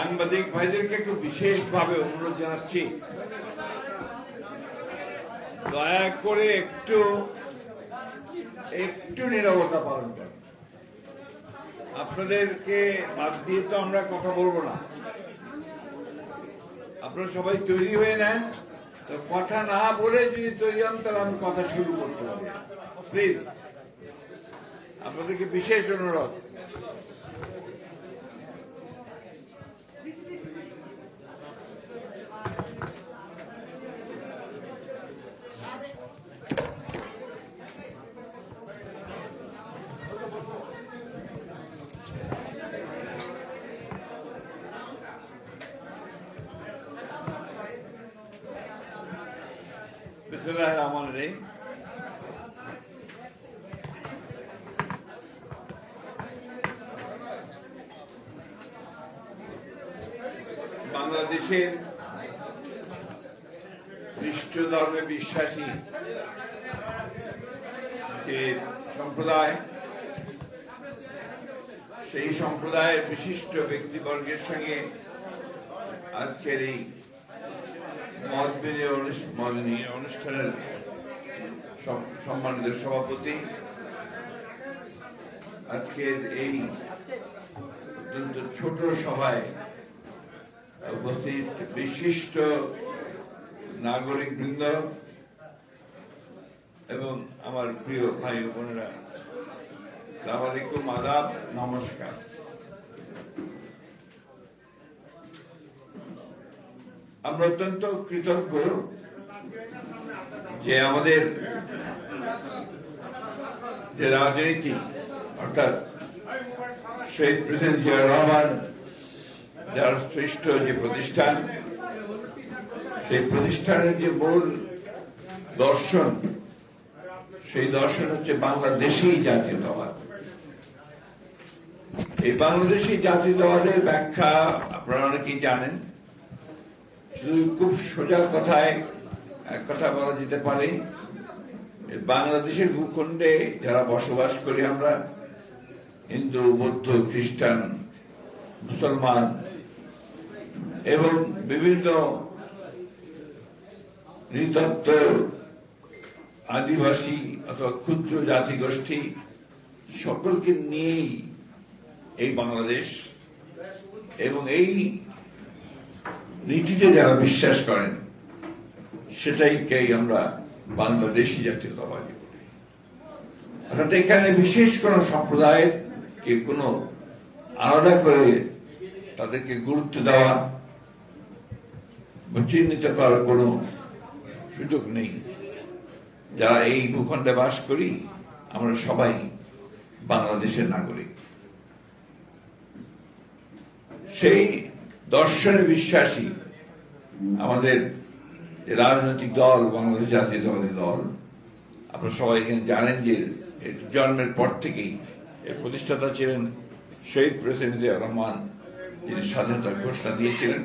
সাংবাদিক ভাইদেরকে একটু বিশেষভাবে অনুরোধ জানাচ্ছি। দয়া করে একটু একটু নিরবতা পালন করেন। আপনাদেরকে বাদ দিয়ে তো আমরা কথা বলব না। আপনারা সবাই তৈরি হয়ে নেন। তো কথা না বলে যদি তৈরি হন, তাহলে আমি কথা শুরু করতে পারি। প্লিজ, আপনাদেরকে বিশেষ অনুরোধ বিসমুল্লাহ রহমান রহিম বাংলাদেশের খ্রিস্ট ধর্মে বিশ্বাসী যে সম্প্রদায়, সেই সম্প্রদায়ের বিশিষ্ট ব্যক্তিবর্গের সঙ্গে আজকের এই মত বিনিময় অনুষ্ঠানের সম- সম্মানিত সভাপতি, আজকের এই অত্যন্ত ছোট সভায় উপস্থিত বিশিষ্ট নাগরিক বৃন্দ এবং আমার প্রিয় ভাই বোনেরা সালাম আলাইকুম আদাব, নমস্কার। আমরা অত্যন্ত কৃতজ্ঞ যে আমাদের যে রাজনীতি, অর্থাৎ শহীদ প্রেসিডেন্ট জিয়া রহমান, যার শ্রেষ্ঠ যে প্রতিষ্ঠান, সেই প্রতিষ্ঠানের যে মূল দর্শন সেই দর্শন হচ্ছে বাংলাদেশি জাতীয়তাবাদ। এই বাংলাদেশি জাতীয়তাবাদের ব্যাখ্যা আপনারা অনেকেই জানেন। শুধু খুব সোজা কথায় এক কথা বলা যেতে পারে বাংলাদেশের ভূখণ্ডে যারা বসবাস করি আমরা, হিন্দু, বৌদ্ধ, খ্রিস্টান, মুসলমান এবং বিভিন্ন নৃতত্ব আদিবাসী অথবা ক্ষুদ্র জাতিগোষ্ঠী সকলকে নিয়েই এই বাংলাদেশ এবং এই নীতিতে যারা বিশ্বাস করেন, সেটাইকেই আমরা বাংলাদেশি জাতীয়তাবাদী বলি। অর্থাৎ এখানে বিশেষ কোন সম্প্রদায়ের কে কোনো আলাদা করে তাদেরকে গুরুত্ব দেওয়া বা চিহ্নিত করার কোনো সুযোগ নেই। যারা এই ভূখণ্ডে বাস করি, আমরা সবাই বাংলাদেশের নাগরিক। সেই দর্শনে বিশ্বাসী আমাদের রাজনৈতিক দল, বাংলাদেশ জাতীয়তাবাদী দল, আপনারা সবাই এখানে জানেন যে জন্মের পর থেকেই এর প্রতিষ্ঠাতা ছিলেন শহীদ প্রেসিডেন্ট জিয়া রহমান, যিনি স্বাধীনতার ঘোষণা দিয়েছিলেন।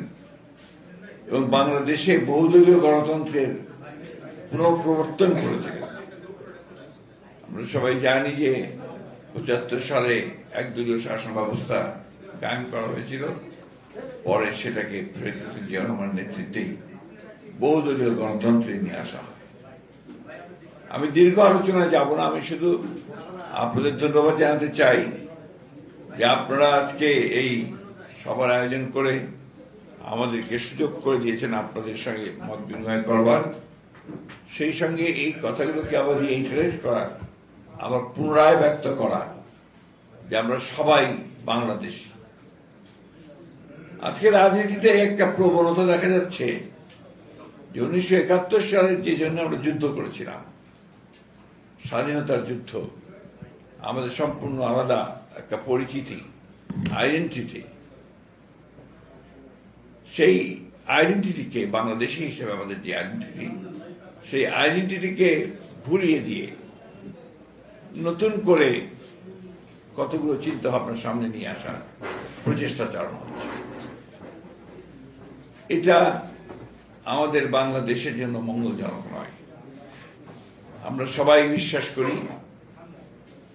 এবং বাংলাদেশে বহুদলীয় গণতন্ত্রের পুনঃপ্রবর্তন করেছিলেন আমরা সবাই জানি যে পঁচাত্তর সালে একদলীয় শাসন ব্যবস্থা কায়েম করা হয়েছিল। পরে সেটাকে প্রেসিডেন্ট জিয়া রহমানের নেতৃত্বেই বহুদলীয় গণতন্ত্রে নিয়ে আসা হয়। আমি দীর্ঘ আলোচনায় যাব না, আমি শুধু আপনাদের ধন্যবাদ জানাতে চাই যে আপনারা আজকে এই সবার আয়োজন করে আমাদেরকে সুযোগ করে দিয়েছেন আপনাদের সঙ্গে মত বিনিময় করবার। সেই সঙ্গে এই কথাগুলোকে আবার রিইটারেট করা, আবার পুনরায় ব্যক্ত করা যে আমরা সবাই বাংলাদেশি। আজকে রাজনীতিতে একটা প্রবণতা দেখা যাচ্ছে যে উনিশশো একাত্তর সালের যে জন্য আমরা যুদ্ধ করেছিলাম, স্বাধীনতার যুদ্ধ, আমাদের সম্পূর্ণ আলাদা একটা পরিচিতি আইডেন্টিটি সেই আইডেন্টিটিকে বাংলাদেশি হিসেবে আমাদের যে আইডেন্টিটি সেই আইডেন্টিটিকে ভুলিয়ে দিয়ে নতুন করে কতগুলো চিন্তা ভাবনা সামনে নিয়ে আসার প্রচেষ্টা চালানো হচ্ছে। এটা আমাদের বাংলাদেশের জন্য মঙ্গলজনক নয়। আমরা সবাই বিশ্বাস করি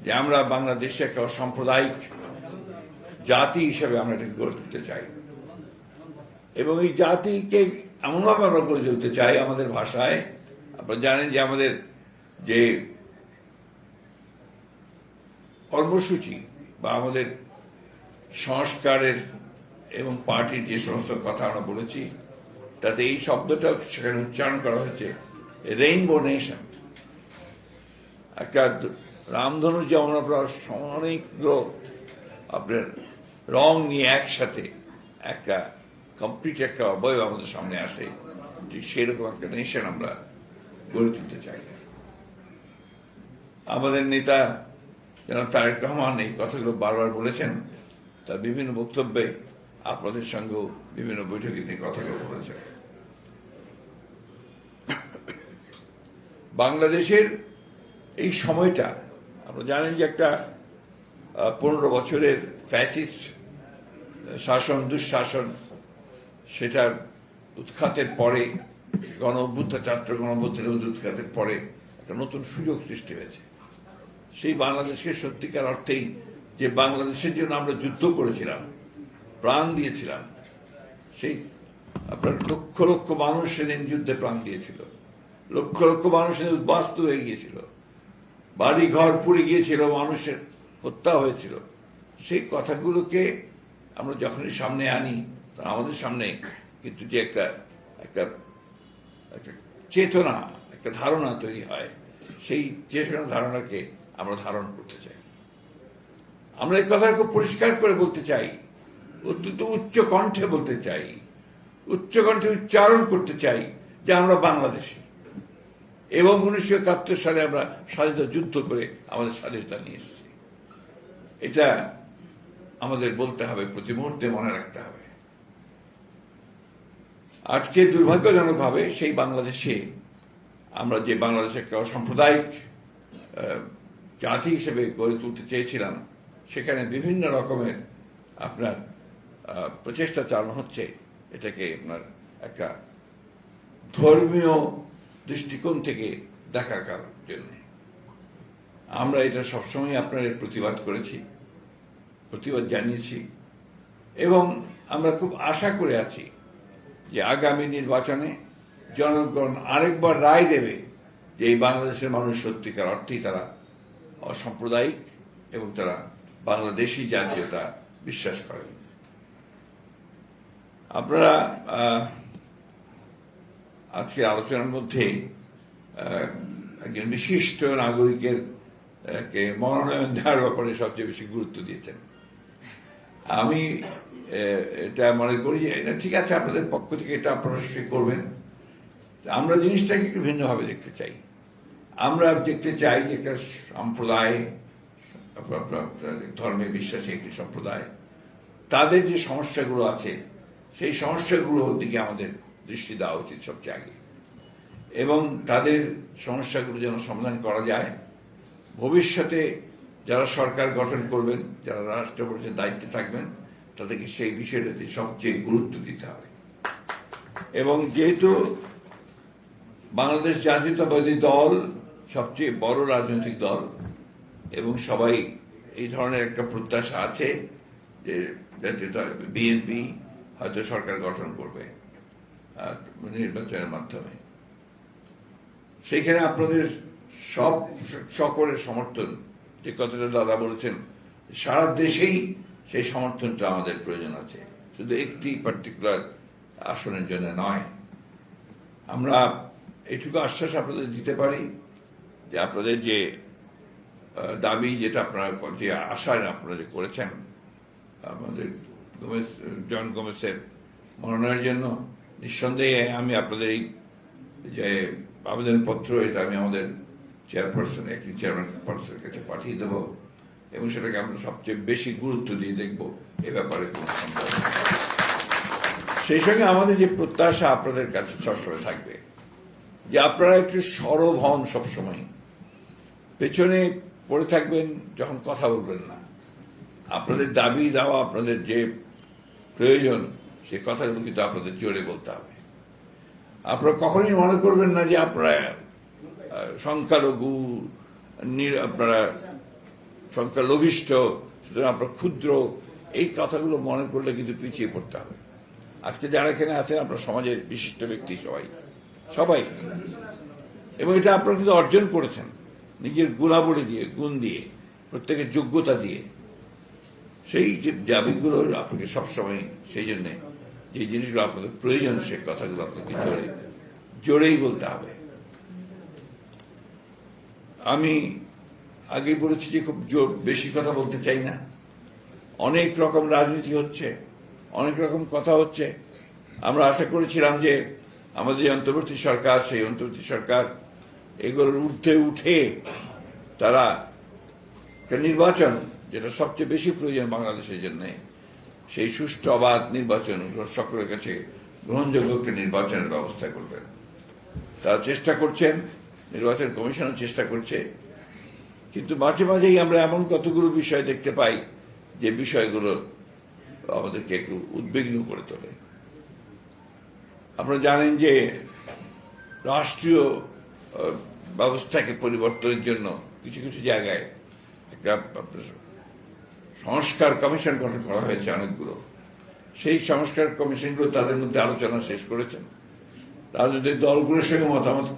যে আমরা বাংলাদেশে একটা সাম্প্রদায়িক জাতি হিসেবে আমরা এটা গড়ে তুলতে চাই। এবং এই জাতিকে এমনভাবে আমরা গড়ে তুলতে চাই আমাদের ভাষায় আপনারা জানেন যে আমাদের যে কর্মসূচি বা আমাদের সংস্কারের এবং পার্টির যে সমস্ত কথা আমরা বলেছি, তাতে এই শব্দটা সেখানে উচ্চারণ করা হয়েছে রেইনবো নেশন একটা রামধনু যেমন আপনার অনেকগুলো আপনার রং নিয়ে একসাথে একটা কমপ্লিট একটা অবয়ব আমাদের সামনে আসে, ঠিক সেরকম একটা নেশন আমরা গড়ে তুলতে চাই। আমাদের নেতা যেন তারেক রহমান এই কথাগুলো বারবার বলেছেন। তার বিভিন্ন বক্তব্যে আপনাদের সঙ্গেও বিভিন্ন বৈঠকে তিনি কথাগুলো বলেছেন। বাংলাদেশের এই সময়টা, আপনারা জানেন যে একটা পনেরো বছরের ফ্যাসিস্ট শাসন, দুঃশাসন, সেটার উৎখাতের পরে গণ অভ্যুত্থান ছাত্র গণ অভ্যুত্থানের উৎখাতের পরে একটা নতুন সুযোগ সৃষ্টি হয়েছে। সেই বাংলাদেশকে সত্যিকার অর্থেই যে বাংলাদেশের জন্য আমরা যুদ্ধ করেছিলাম, প্রাণ দিয়েছিলাম, সেই আপনার লক্ষ লক্ষ মানুষ সেদিন যুদ্ধে প্রাণ দিয়েছিল। লক্ষ লক্ষ মানুষ সেদিন উদ্বাস্ত হয়ে গিয়েছিল। বাড়ি ঘর পুড়ে গিয়েছিল, মানুষের হত্যা হয়েছিল। সেই কথাগুলোকে আমরা যখনই সামনে আনি আমাদের সামনে কিন্তু যে একটা একটা একটা চেতনা একটা ধারণা তৈরি হয়। সেই চেতনা ধারণাকে আমরা ধারণ করতে চাই। আমরা এই কথা খুব পরিষ্কার করে বলতে চাই। অত্যন্ত উচ্চ কণ্ঠে বলতে চাই। উচ্চ কণ্ঠে উচ্চারণ করতে চাই যে আমরা বাংলাদেশি। এবং উনিশশো একাত্তর সালে আমরা স্বাধীনতা যুদ্ধ করে আমাদের স্বাধীনতা নিয়ে এসেছি। এটা আমাদের বলতে হবে, প্রতি মুহূর্তে মনে রাখতে হবে। আজকে দুর্ভাগ্যজনকভাবে সেই বাংলাদেশে আমরা যে বাংলাদেশে একটা সাম্প্রদায়িক জাতি হিসেবে গড়ে তুলতে চেয়েছিলাম, সেখানে বিভিন্ন রকমের আপনার প্রচেষ্টা চালানো হচ্ছে, এটাকে আপনার একটা ধর্মীয় দৃষ্টিকোণ থেকে দেখার কারণ জন্য। আমরা এটা সবসময় আপনার প্রতিবাদ করেছি, প্রতিবাদ জানিয়েছি, এবং আমরা খুব আশা করে আছি যে আগামী নির্বাচনে জনগণ আরেকবার রায় দেবে যে এই বাংলাদেশের মানুষ সত্যিকার অর্থেই তারা অসাম্প্রদায়িক এবং তারা বাংলাদেশি জাতীয়তা বিশ্বাস করেন আপনারা আজকের আলোচনার মধ্যে একজন বিশিষ্ট নাগরিকের মনোনয়ন দেওয়ার ব্যাপারে সবচেয়ে বেশি গুরুত্ব দিয়েছেন। আমি এটা মনে করি যে, এটা ঠিক আছে, আপনাদের পক্ষ থেকে এটা আপনারা করবেন। আমরা জিনিসটাকে একটু ভিন্নভাবে দেখতে চাই। আমরা দেখতে চাই যে একটা সম্প্রদায় ধর্মে বিশ্বাসী একটি সম্প্রদায়, তাদের যে সমস্যাগুলো আছে, সেই সমস্যাগুলোর দিকে আমাদের দৃষ্টি দেওয়া উচিত সবচেয়ে আগে। এবং তাদের সমস্যাগুলো যেন সমাধান করা যায়। ভবিষ্যতে যারা সরকার গঠন করবেন, যারা রাষ্ট্র পরিষদের দায়িত্বে থাকবেন তাদেরকে সেই বিষয়টাতে সবচেয়ে গুরুত্ব দিতে হবে। এবং যেহেতু বাংলাদেশ জাতীয়তাবাদী দল সবচেয়ে বড় রাজনৈতিক দল, এবং সবাই এই ধরনের একটা প্রত্যাশা আছে যে বিএনপি হয়তো সরকার গঠন করবে নির্বাচনের মাধ্যমে। সেখানে আপনাদের সব সকলের সমর্থন, যে কথাটা দাদা বলেছেন, সারা দেশেই সেই সমর্থনটা আমাদের প্রয়োজন আছে। শুধু একটি পার্টিকুলার আসনের জন্য নয়। আমরা এইটুকু আশ্বাস আপনাদের দিতে পারি যে আপনাদের যে দাবি যেটা আপনারা যে আশায় আপনারা যে করেছেন, আমাদের জন গোমেসের মনোনয়নের জন্য, নিঃসন্দেহে আমি আপনাদের এই যে আবেদনপত্র, এটা আমি আমাদের চেয়ারপারসন একটি চেয়ারম্যান পার্সনের কাছে পাঠিয়ে দেবো। এবং সেটাকে আমরা সবচেয়ে বেশি গুরুত্ব দিয়ে দেখব এ ব্যাপারে সেই সঙ্গে আমাদের যে প্রত্যাশা আপনাদের কাছে সবসময় থাকবে, যে আপনারা একটু সরব হন সবসময়। পেছনে পড়ে থাকবেন যখন কথা বলবেন না। আপনাদের দাবি দেওয়া, আপনাদের যে প্রয়োজন, সে কথাগুলো কিন্তু আপনাদের জোরে বলতে হবে। আপনারা কখনোই মনে করবেন না যে আপনারা সংখ্যালঘু আপনারা সংখ্যালঘিষ্ঠ সুতরাং আপনারা ক্ষুদ্র, এই কথাগুলো মনে করলে কিন্তু পিছিয়ে পড়তে হবে। আজকে যারা এখানে আছেন আপনার সমাজের বিশিষ্ট ব্যক্তি সবাই। সবাই। এবং এটা আপনারা কিন্তু অর্জন করেছেন। নিজের গুণাবলী দিয়ে, গুণ দিয়ে, প্রত্যেকের যোগ্যতা দিয়ে। সেই যে দাবিগুলো আপনাকে সবসময়, সেই জন্য যে জিনিসগুলো আপনাদের প্রয়োজন, সে কথাগুলো আপনাকে জোরে, জোরেই বলতে হবে। আমি আগেই বলেছি যে খুব জোর বেশি কথা বলতে চাই না। অনেক রকম রাজনীতি হচ্ছে, অনেক রকম কথা হচ্ছে। আমরা আশা করেছিলাম যে আমাদের যে অন্তর্বর্তী সরকার, সেই অন্তর্বর্তী সরকার এগুলোর ঊর্ধ্বে উঠে তারা একটা নির্বাচন, যেটা সবচেয়ে বেশি প্রয়োজন বাংলাদেশের জন্য, সেই সুষ্ঠু, অবাধ নির্বাচন সকলের কাছে গ্রহণযোগ্য একটা নির্বাচনের ব্যবস্থা করবেন। তারা চেষ্টা করছেন, নির্বাচন কমিশনও চেষ্টা করছে। কিন্তু মাঝে মাঝেই আমরা এমন কতগুলো বিষয় দেখতে পাই যে বিষয়গুলো আমাদেরকে একটু উদ্বিগ্ন করে তোলে। আপনারা জানেন যে রাষ্ট্রীয় ব্যবস্থাকে পরিবর্তনের জন্য কিছু কিছু জায়গায় একটা সংস্কার কমিশন গঠন করা হয়েছে অনেকগুলো। সেই সংস্কার কমিশনগুলো তাদের মধ্যে আলোচনা শেষ করেছেন। রাজনৈতিক দলগুলোর সঙ্গে মতামত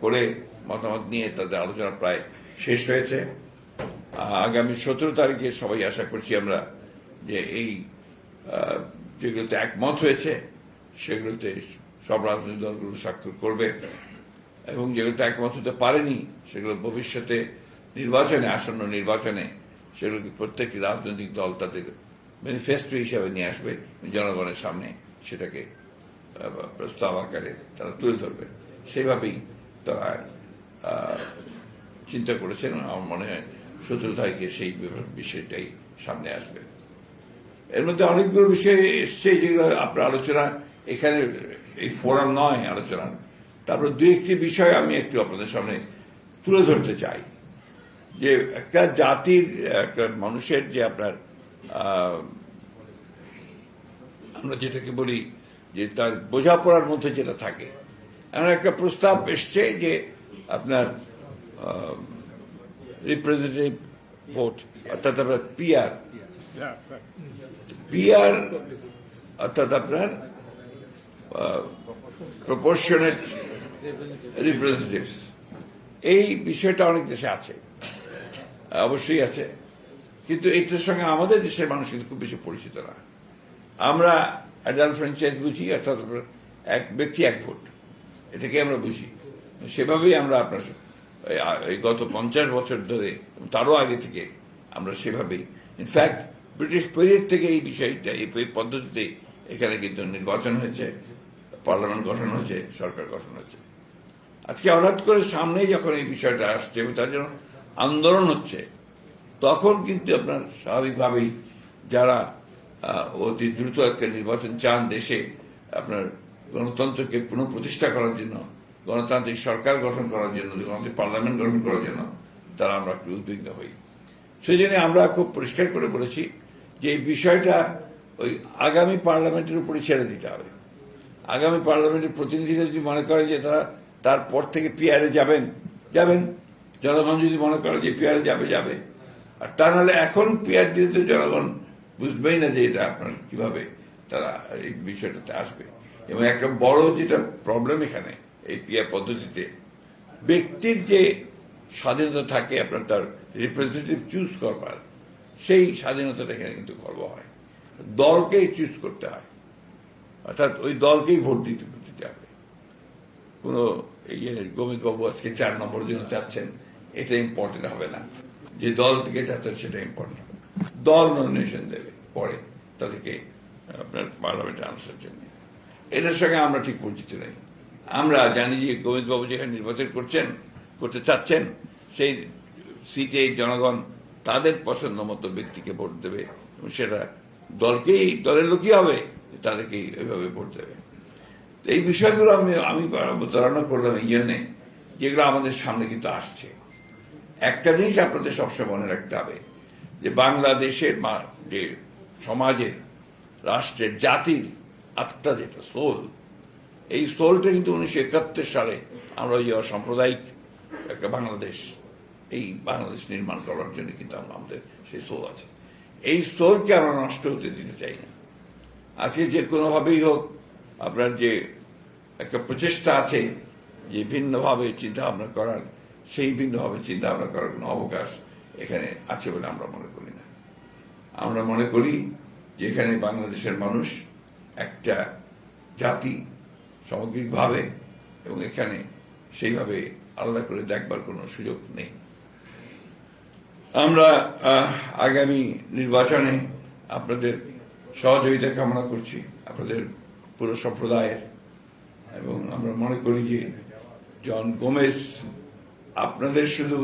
করে মতামত নিয়ে তাদের আলোচনা প্রায় শেষ হয়েছে। আগামী সতেরো তারিখে সবাই আশা করছি আমরা যে এই যেগুলোতে একমত হয়েছে, সেগুলোতে সব রাজনৈতিক দলগুলো স্বাক্ষর করবে। এবং যেগুলোতে একমত হতে পারেনি, সেগুলো ভবিষ্যতে নির্বাচনে, আসন্ন নির্বাচনে, সেগুলোকে প্রত্যেকটি রাজনৈতিক দল তাদের ম্যানিফেস্টো হিসাবে নিয়ে আসবে। জনগণের সামনে সেটাকে প্রস্তাব আকারে তারা তুলে ধরবে। সেইভাবেই তারা চিন্তা করেছেন, আমার মনে হয় সতেরো তারিখে সেই বিষয়টাই সামনে আসবে। এর মধ্যে অনেকগুলো বিষয় এসছে যেগুলো আপনার আলোচনা, এখানে এই ফোরাম নয় আলোচনা। তারপর দু একটি বিষয় আমি একটু আপনাদের সামনে তুলে ধরতে চাই। যে একটা জাতির, একটা মানুষের যে আপনার আমরা যেটাকে বলি যে তার বোঝাপড়ার মধ্যে যেটা থাকে। এমন একটা প্রস্তাব এসছে যে আপনার রিপ্রেজেন্টেটিভ ভোট অর্থাৎ আপনার পিআর পিআর অর্থাৎ আপনার প্রপোর্শনেট রিপ্রেজেন্টেটিভস এই বিষয়টা অনেক দেশে আছে, অবশ্যই আছে, কিন্তু এটার সঙ্গে আমাদের দেশের মানুষ কিন্তু খুব বেশি পরিচিত না। আমরা অ্যাডাল্ট ফ্র্যাঞ্চাইজ বুঝি, অর্থাৎ এক, ব্যক্তি এক ভোট, এটাকে আমরা বুঝি। সেভাবেই আমরা আপনার এই- গত পঞ্চাশ বছর ধরে, তারও আগে থেকে আমরা সেভাবেই ইনফ্যাক্ট ব্রিটিশ পিরিয়ড থেকে এই বিষয়টা, এই পদ্ধতিতে এখানে কিন্তু নির্বাচন হয়েছে পার্লামেন্ট গঠন হয়েছে, সরকার গঠন হয়েছে। আজকে হঠাৎ করে সামনে যখন এই বিষয়টা আসছে, এবং তার জন্য আন্দোলন হচ্ছে, তখন কিন্তু আপনার স্বাভাবিকভাবেই যারা অতি দ্রুত একটা নির্বাচন চান দেশে, আপনার গণতন্ত্রকে পুনঃপ্রতিষ্ঠা করার জন্য গণতান্ত্রিক সরকার গঠন করার জন্য, গণতান্ত্রিক পার্লামেন্ট গঠন করার জন্য তারা আমরা একটু উদ্বিগ্ন হই। সেই জন্য আমরা খুব পরিষ্কার করে বলেছি যে এই বিষয়টা ওই আগামী পার্লামেন্টের উপরে ছেড়ে দিতে হবে। আগামী পার্লামেন্টের প্রতিনিধিরা যদি মনে করে যে তারা তারপর থেকে পিয়ারে যাবেন যাবেন। জনগণ যদি মনে করে যে পিয়ারে যাবে যাবে। আর তা নাহলে এখন পিয়ার দিলে তো জনগণ বুঝবেই না যে এটা আপনার কীভাবে তারা এই বিষয়টাতে আসবে। এবং একটা বড় যেটা প্রবলেম এখানে এই পিয়ার পদ্ধতিতে ব্যক্তির যে স্বাধীনতা থাকে আপনার তার রিপ্রেজেন্টেটিভ চুজ করবার, সেই স্বাধীনতাটা এখানে কিন্তু খর্ব হয়। দলকেই চুজ করতে হয়। অর্থাৎ ওই দলকেই ভোট দিতে দিতে হবে। কোনো এই যে গোবিন্দ বাবু আজকে চার নম্বর জন্য চাচ্ছেন, এটা ইম্পর্টেন্ট হবে না। যে দল থেকে চাচ্ছেন, সেটা ইম্পর্টেন্ট হবে। দল নমিনেশন দেবে, পরে তাদেরকে আপনার পার্লামেন্টে আনার জন্য। এটার সঙ্গে আমরা ঠিক পরিচিত নেই। আমরা জানি যে গোবিন্দ বাবু যেখানে নির্বাচন করছেন, করতে চাচ্ছেন, সেই সিটে জনগণ তাদের পছন্দ মতো ব্যক্তিকে ভোট দেবে এবং সেটা দলকেই, দলের লোকই হবে, তাদেরকেই ওইভাবে ভোট দেবে। তো এই বিষয়গুলো আমি আমি ধারণা করলাম এই জন্যে যেগুলো আমাদের সামনে কিন্তু আসছে। একটা জিনিস আপনাদের সবসময় মনে রাখতে হবে, যে বাংলাদেশের যে সমাজের, রাষ্ট্রের জাতির আত্মা যেটা সোল এই সোলটা কিন্তু উনিশশো একাত্তর সালে আমরা ওই সাম্প্রদায়িক একটা বাংলাদেশ, এই বাংলাদেশ নির্মাণ করার জন্য কিন্তু আমাদের সেই সোল আছে। এই সোলকে আমরা নষ্ট হতে দিতে চাই না। আজকে যে কোনোভাবেই হোক, আপনার যে একটা প্রচেষ্টা আছে যে ভিন্নভাবে চিন্তা ভাবনা করার, সেই ভিন্নভাবে চিন্তা ভাবনা করার কোনো অবকাশ এখানে আছে বলে আমরা মনে করি না। আমরা মনে করি যে এখানে বাংলাদেশের মানুষ একটা জাতি সামগ্রিকভাবে এবং এখানে সেইভাবে আলাদা করে দেখবার কোনো সুযোগ নেই। আমরা আগামী নির্বাচনে আপনাদের সহযোগিতা কামনা করছি, আপনাদের পুরো সম্প্রদায়ের এবং আমরা মনে করি যে জন গোমেজ আপনাদের শুধু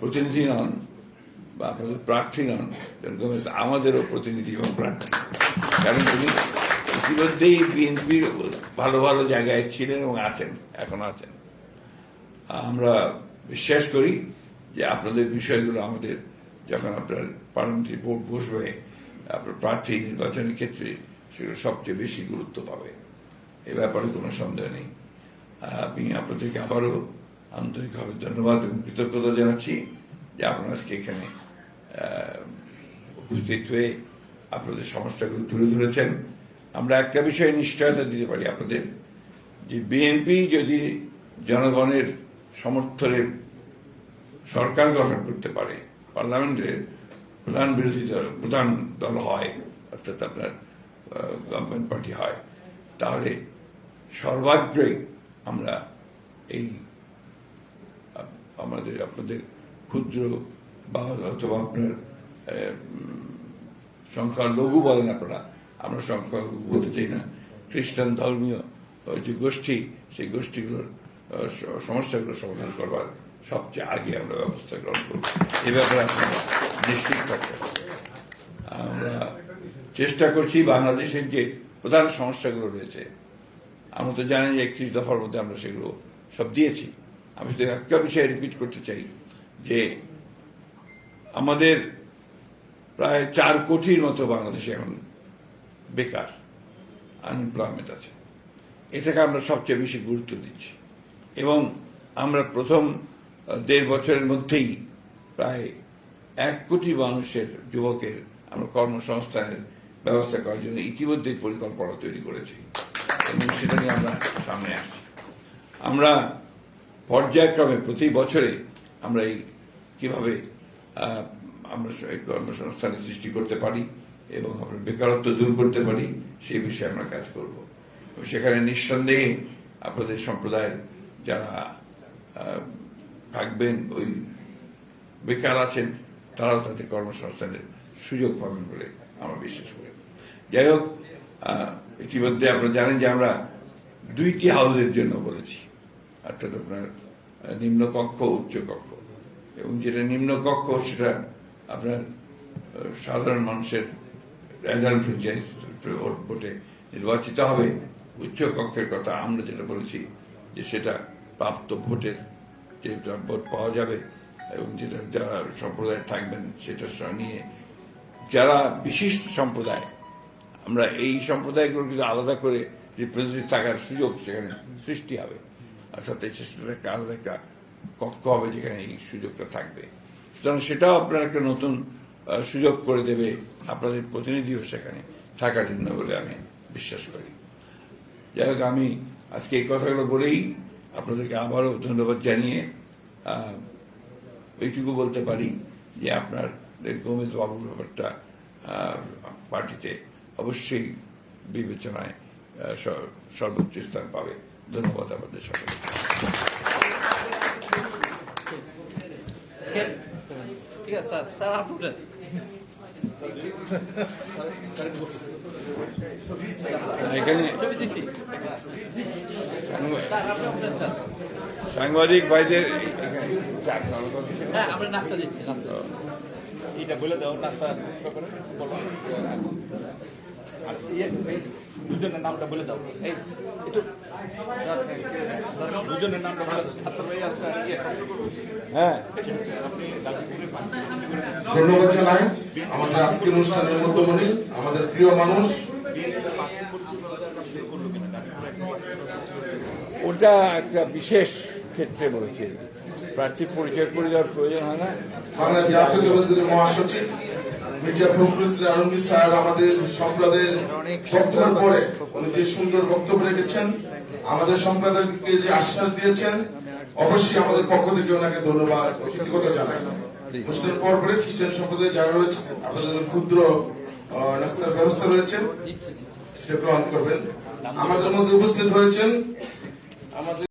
প্রতিনিধি নন বা আপনাদের প্রার্থী নন, জন গোমেজ আমাদেরও প্রতিনিধি এবং প্রার্থী। কারণ তিনি ইতিমধ্যেই বিএনপির ভালো ভালো জায়গায় ছিলেন এবং আছেন, এখন আছেন। আমরা বিশ্বাস করি যে আপনাদের বিষয়গুলো আমাদের যখন আপনার পার্লামেন্টারি ভোট বসবে, আপনার প্রার্থী নির্বাচনের ক্ষেত্রে সেগুলো সবচেয়ে বেশি গুরুত্ব পাবে। এ ব্যাপারে কোনো সন্দেহ নেই। আমি আপনাদেরকে আবারও আন্তরিকভাবে ধন্যবাদ এবং কৃতজ্ঞতা জানাচ্ছি যে আপনারা আজকে এখানে উপস্থিত হয়ে আপনাদের সমস্যাগুলো তুলে ধরেছেন। আমরা একটা বিষয়ে নিশ্চয়তা দিতে পারি আপনাদের যে বিএনপি যদি জনগণের সমর্থনে সরকার গঠন করতে পারে পার্লামেন্টের প্রধান বিরোধী দল, প্রধান দল হয়, অর্থাৎ আপনার গভর্নমেন্ট পার্টি হয়, তাহলে সর্বাগ্রে আমরা এই, আমাদের, আপনাদের ক্ষুদ্র বা অথবা আপনার সংখ্যা লঘু বলেন আপনারা আমরা সংখ্যা লঘু বলতে চাই না। খ্রিস্টান ধর্মীয় যে গোষ্ঠী, সেই গোষ্ঠীগুলোর সমস্যাগুলো সমাধান করবার সবচেয়ে আগে আমরা ব্যবস্থা গ্রহণ করব। এ ব্যাপারে আপনারা নিশ্চিত থাকতে আমরা চেষ্টা করছি বাংলাদেশের যে প্রধান সমস্যাগুলো রয়েছে, আমরা তো জানি যে একত্রিশ দফার মধ্যে আমরা সেগুলো সব দিয়েছি। আমি শুধু একটা বিষয় রিপিট করতে চাই যে আমাদের প্রায় চার কোটির মতো বাংলাদেশে এখন বেকার আনএমপ্লয়মেন্ট আছে। এটাকে আমরা সবচেয়ে বেশি গুরুত্ব দিচ্ছি। এবং আমরা প্রথম দেড় বছরের মধ্যেই প্রায় এক কোটি মানুষের, যুবকের আমরা কর্মসংস্থানের ব্যবস্থা করার জন্য ইতিমধ্যেই পরিকল্পনা তৈরি করেছি। এবং সেটা নিয়ে আমরা সামনে আসছি। আমরা পর্যায়ক্রমে প্রতি বছরে আমরা এই কীভাবে আমরা কর্মসংস্থানের সৃষ্টি করতে পারি এবং আমরা বেকারত্ব দূর করতে পারি, সেই বিষয়ে আমরা কাজ করব। সেখানে নিঃসন্দেহে আপনাদের সম্প্রদায়ের যারা থাকবেন, ওই বেকার আছেন, তারাও তাদের কর্মসংস্থানের সুযোগ পাবেন বলে আমরা বিশ্বাস করি। যাই হোক ইতিমধ্যে আপনারা জানেন যে আমরা দুইটি হাউসের জন্য বলেছি। অর্থাৎ আপনার নিম্নকক্ষ উচ্চ কক্ষ। এবং যেটা নিম্নকক্ষ সেটা আপনার সাধারণ মানুষের র্যান্ডাম ভোটে নির্বাচিত হবে। উচ্চ কক্ষের কথা আমরা যেটা বলেছি যে সেটা প্রাপ্ত ভোটের যে ভোট পাওয়া যাবে এবং যেটা যারা সম্প্রদায় থাকবেন সেটা নিয়ে। যারা বিশিষ্ট সম্প্রদায়, আমরা এই সম্প্রদায়গুলো কিন্তু আলাদা করে রিপ্রেজেন্টেটিভ থাকার সুযোগ সেখানে সৃষ্টি হবে অর্থাৎ এই একটা আলাদা একটা কক্ষ হবে যেখানে এই সুযোগটা থাকবে। সুতরাং সেটাও আপনার একটা নতুন সুযোগ করে দেবে আপনাদের প্রতিনিধিও সেখানে থাকার জন্য বলে আমি বিশ্বাস করি। যাই হোক, আমি আজকে এই কথাগুলো বলেই আপনাদেরকে আবারও ধন্যবাদ জানিয়ে এইটুকু বলতে পারি যে আপনার গোমেজ বাবুর ব্যাপারটা পার্টিতে অবশ্যই বিবেচনায় সর্বোচ্চ স্থান পাবে। ধন্যবাদ আমাদের সকলকে। ঠিক আছে, স্যার উঠেন। এখানে সাংবাদিক ভাইদের। হ্যাঁ আমরা নাস্তা দিচ্ছি নাস্তা এটা বলে দাও নাস্তা আর ইয়ে দুজনের নামটা বলে দাও। এই একটু। দুজনের নামটা বলে দাও। ছাত্র ভাই ইয়ে। হ্যাঁ। ধন্যবাদ জানাই। আমাদের আজকের অনুষ্ঠানের মধ্যমণি আমাদের প্রিয় মানুষ। ওটা একটা বিশেষ ক্ষেত্রে বলেছে। প্রার্থী পরিচয় করে দেওয়ার প্রয়োজন হয় না। বাংলাদেশ জাতীয়তাবাদী দলের মহাসচিব মির্জা ফখরুল ইসলাম আলমগীর স্যার আমাদের সম্প্রদায়ের বক্তব্যের পরে উনি যে সুন্দর বক্তব্য রেখেছেন আমাদের সম্প্রদায়কে যে আশ্বাস দিয়েছেন অবশ্যই আমাদের পক্ষ থেকে ওনাকে ধন্যবাদ ও কৃতজ্ঞতা জানাই। অনুষ্ঠানের পর পরে খ্রিস্টান সম্প্রদায় যারা রয়েছে আপনাদের ক্ষুদ্র নাস্তার ব্যবস্থা রয়েছে। সেটা গ্রহণ করবেন। আমাদের মধ্যে উপস্থিত হয়েছেন আমাদের